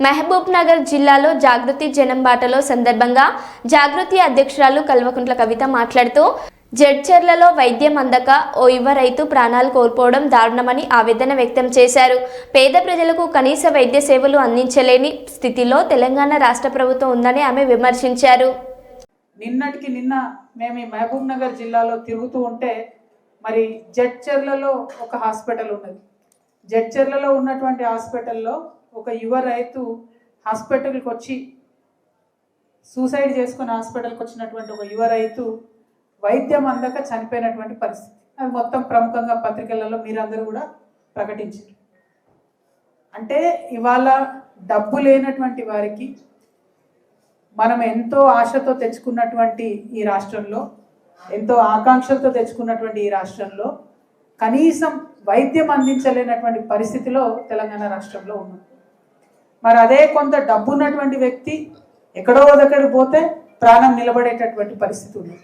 మహబూబ్ నగర్ జిల్లాలో జాగృతి జనం బాటలో సందర్భంగా జాగృతి అధ్యక్షురాలు కల్వకుంట్ల కవిత మాట్లాడుతూ జడ్చర్లలో వైద్యం అందక ఓ యువ రైతు ప్రాణాలు కోల్పోవడం దారుణమని ఆవేదన వ్యక్తం చేశారు. పేద ప్రజలకు కనీస వైద్య సేవలు అందించలేని స్థితిలో తెలంగాణ రాష్ట్ర ప్రభుత్వం ఉందని ఆమె విమర్శించారు. నిన్నటికి నిన్న మేము ఈ మహబూబ్ నగర్ జిల్లాలో తిరుగుతూ ఉంటే మరి జడ్చర్లలో ఒక హాస్పిటల్ ఉన్నది. జడ్చర్లలో ఉన్నటువంటి హాస్పిటల్లో ఒక యువ రైతు హాస్పిటల్కి వచ్చి సూసైడ్ చేసుకుని హాస్పిటల్కి వచ్చినటువంటి ఒక యువ రైతు వైద్యం అందక చనిపోయినటువంటి పరిస్థితి. అది మొత్తం ప్రముఖంగా పత్రికలలో మీరందరూ కూడా ప్రకటించారు. అంటే ఇవాళ డబ్బు లేనటువంటి వారికి మనం ఎంతో ఆశతో తెచ్చుకున్నటువంటి ఈ రాష్ట్రంలో ఎంతో ఆకాంక్షలతో తెచ్చుకున్నటువంటి ఈ రాష్ట్రంలో కనీసం వైద్యం అందించలేనటువంటి పరిస్థితిలో తెలంగాణ రాష్ట్రంలో ఉన్నాం. మరి అదే కొంత డబ్బు ఉన్నటువంటి వ్యక్తి ఎక్కడో దగ్గరికి పోతే ప్రాణం నిలబడేటటువంటి పరిస్థితి ఉంది